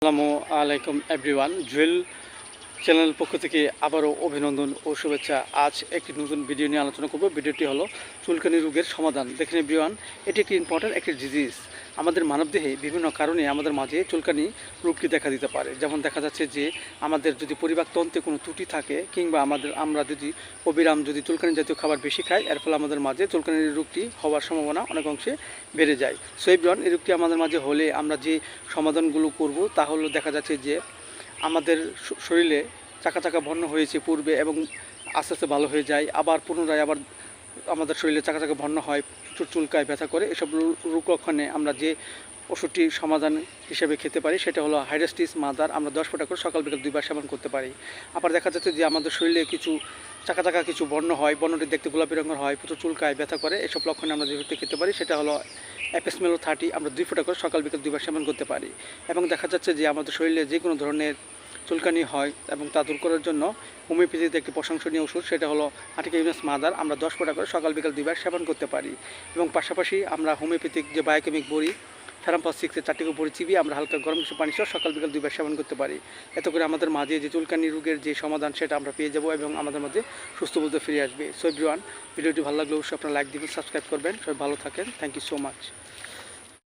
আসসালামু আলাইকুম এভরিওয়ান। জুয়েল চ্যানেলের পক্ষ থেকে আবারও অভিনন্দন ও শুভেচ্ছা। আজ একটি নতুন ভিডিও নিয়ে আলোচনা করব। ভিডিওটি হলো চুলকানি রোগের সমাধান। দেখেন এভরিওয়ান, এটি একটি ইম্পর্ট্যান্ট একটি ডিজিজ আমাদের মানবদেহে বিভিন্ন কারণে আমাদের মাঝে চুলকানি রোগটি দেখা দিতে পারে। যেমন দেখা যাচ্ছে যে, আমাদের যদি পরিবারতন্ত্রে কোনো ত্রুটি থাকে কিংবা আমাদের, আমরা যদি অবিরাম যদি চুলকানি জাতীয় খাবার বেশি খাই, এর ফলে আমাদের মাঝে চুলকানির রোগটি হওয়ার সম্ভাবনা অনেক অংশে বেড়ে যায়। সো এভরিওয়ান, এই রোগটি আমাদের মাঝে হলে আমরা যে সমাধানগুলো করব তা হলো দেখা যাচ্ছে যে, আমাদের শরীরে চাকা চাকা বর্ণ হয়েছে পূর্বে এবং আস্তে আস্তে ভালো হয়ে যায়। আবার পুনরায় আবার আমাদের শরীরে চাকা চাকা বর্ণ হয়, প্রচুর চুলকায়, ব্যথা করে, এসব রোগ লক্ষণে আমরা যে ওষুধটি সমাধান হিসেবে খেতে পারি সেটা হলো হাইড্রাস্টিস, মাদার, আমরা দশ ফোঁটা করে সকাল বিকাল দুইবার সেবন করতে পারি। আবার দেখা যাচ্ছে যে আমাদের শরীরে কিছু চাকা চাকা কিছু বর্ণ হয়, বর্ণটি দেখতে গোলাপি রঙের হয়, প্রচুর চুলকায়, ব্যথা করে, এসব লক্ষণে আমরা যে ওষুধটি খেতে পারি সেটা হলো অ্যাপেসমেলো থার্টি আমরা দুই ফোঁটা করে সকাল বিকাল দুইবার সেবন করতে পারি। এবং দেখা যাচ্ছে যে আমাদের শরীরে যে কোনো ধরনের চুলকানি হয় এবং তা দূর করার জন্য হোমিওপ্যাথিতে একটি প্রশংসনীয় ওষুধ, সেটা হলো আটিকা ইউনাস মাদার আমরা দশ ফোঁটা করে সকাল, বিকাল দুইবার সেবন করতে পারি। এবং পাশাপাশি আমরা হোমিওপ্যাথিক যে বায়োকেমিক বড়ি ফেরাম্পাস সিক্সের চারটিকে বড়ি চিবিয়ে আমরা হালকা গরম কিছু পানি সহ সকাল, বিকাল দুইবার সেবন করতে পারি। এত করে আমাদের মাঝে যে চুলকানি রোগের যে সমাধান, সেটা আমরা পেয়ে যাব এবং আমাদের মধ্যে সুস্থ বলতে ফিরে আসবে। সো এভরিওয়ান ভিডিওটি ভালো লাগলে অবশ্যই আপনারা লাইক দিবেন সাবস্ক্রাইব করবেন। সবাই ভালো থাকেন। Thank you so much